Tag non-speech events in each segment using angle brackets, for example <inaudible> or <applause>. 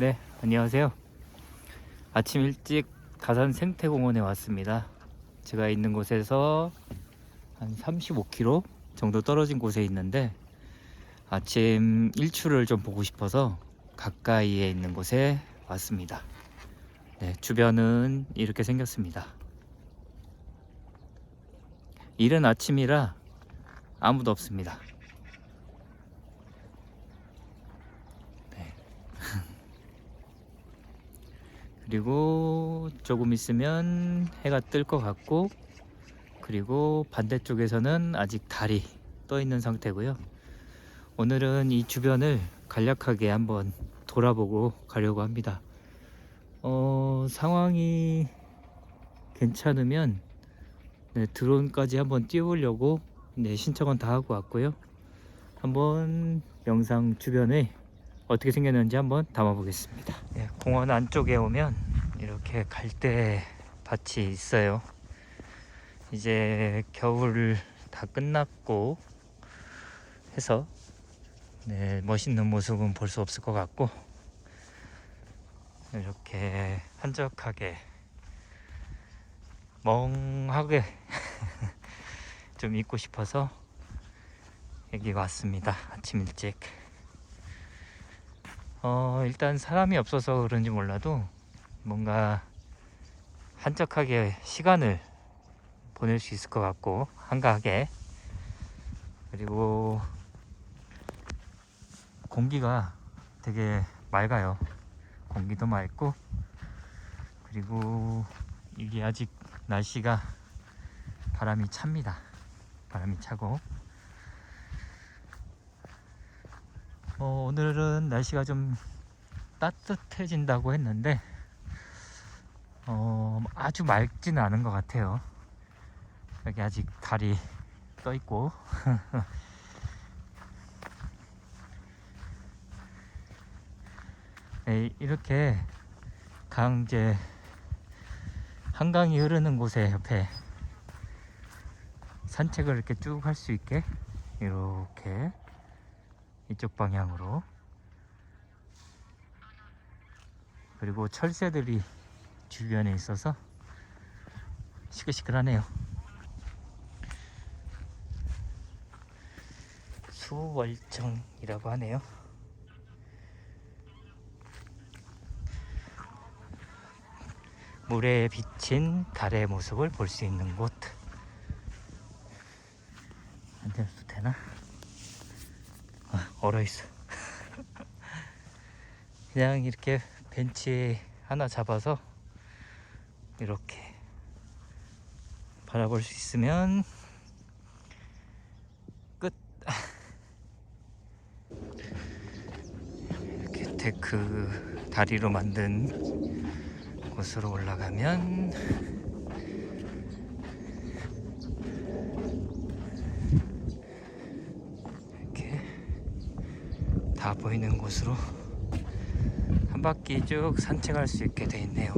네, 안녕하세요. 아침 일찍 다산 생태공원에 왔습니다. 제가 있는 곳에서 한 35km 정도 떨어진 곳에 있는데 아침 일출을 좀 보고 싶어서 가까이에 있는 곳에 왔습니다. 네, 주변은 이렇게 생겼습니다. 이른 아침이라 아무도 없습니다. 그리고 조금 있으면 해가 뜰 것 같고 그리고 반대쪽에서는 아직 달이 떠 있는 상태고요. 오늘은 이 주변을 간략하게 한번 돌아보고 가려고 합니다. 어, 상황이 괜찮으면 네, 드론까지 한번 띄우려고 네, 신청은 다 하고 왔고요. 한번 영상 주변에 어떻게 생겼는지 한번 담아 보겠습니다. 네, 공원 안쪽에 오면 이렇게 갈대 밭이 있어요. 이제 겨울 다 끝났고 해서 네, 멋있는 모습은 볼 수 없을 것 같고 이렇게 한적하게 멍하게 <laughs> 좀 있고 싶어서 여기 왔습니다. 아침 일찍. 어, 일단 사람이 없어서 그런지 몰라도 뭔가 한적하게 시간을 보낼 수 있을 것 같고 한가하게 그리고 공기가 되게 맑아요. 공기도 맑고 그리고 이게 아직 날씨가 바람이 찹니다. 바람이 차고 어, 오늘은 날씨가 좀 따뜻해진다고 했는데 어, 아주 맑지는 않은 것 같아요. 여기 아직 달이 떠 있고 <laughs> 네, 이렇게 강제 한강이 흐르는 곳에 옆에 산책을 이렇게 쭉 할 수 있게 이렇게 이쪽 방향으로 그리고 철새들이 주변에 있어서 시끌시끌하네요. 수월정이라고 하네요. 물에 비친 달의 모습을 볼 수 있는 곳. 안 돼도 되나? 아, 얼어 있어. <laughs> 그냥 이렇게 벤치 하나 잡아서 이렇게 바라볼 수 있으면 끝. <laughs> 이렇게 데크 다리로 만든 곳으로 올라가면 이렇게 다 보이는 곳으로 한 바퀴 쭉 산책할 수 있게 돼 있네요.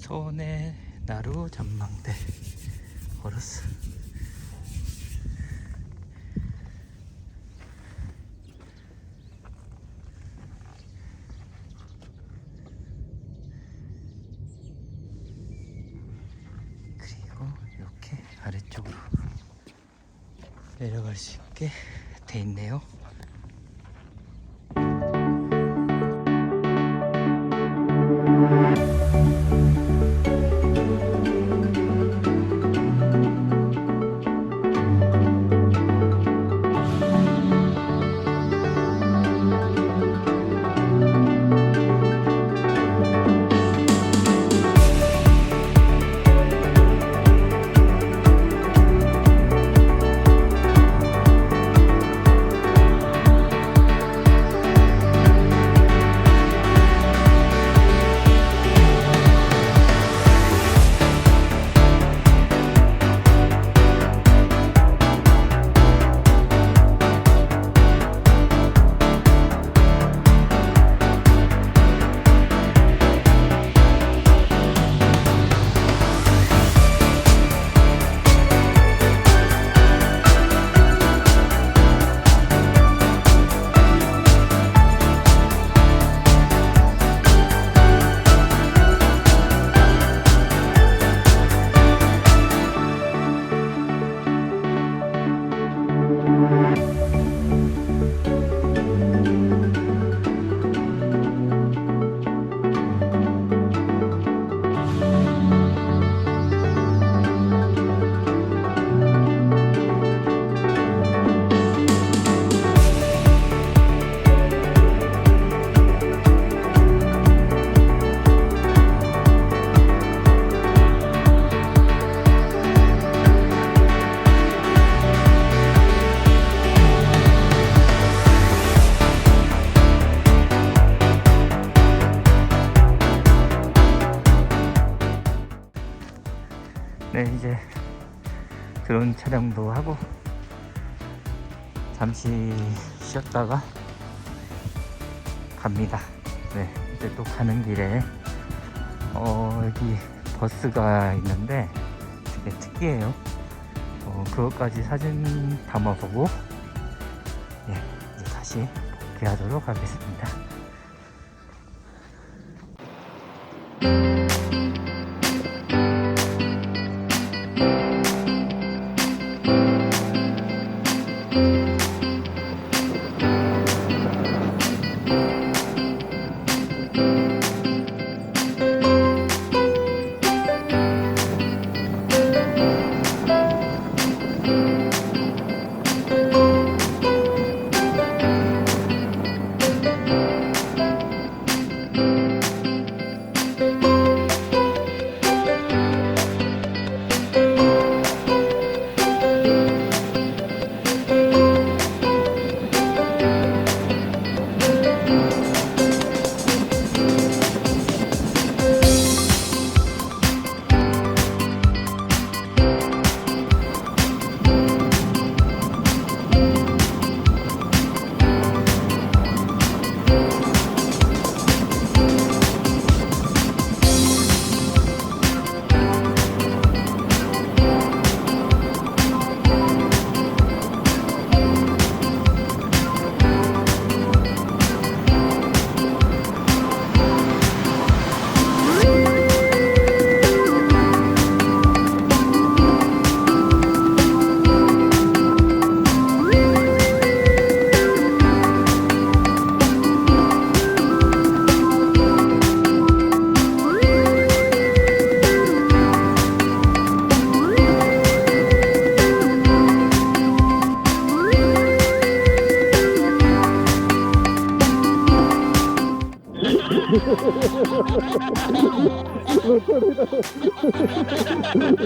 손에 나루 전망대 걸었어. 그리고 이렇게 아래쪽으로 내려갈 수 있게 돼 있네요. 네, 이제 드론 촬영도 하고 잠시 쉬었다가 갑니다. 네, 이제 또 가는 길에 어, 여기 버스가 있는데 되게 특이해요. 어, 그것까지 사진 담아보고 예, 이제 다시 복귀하도록 하겠습니다.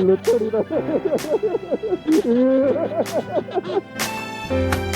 로터리다. <laughs>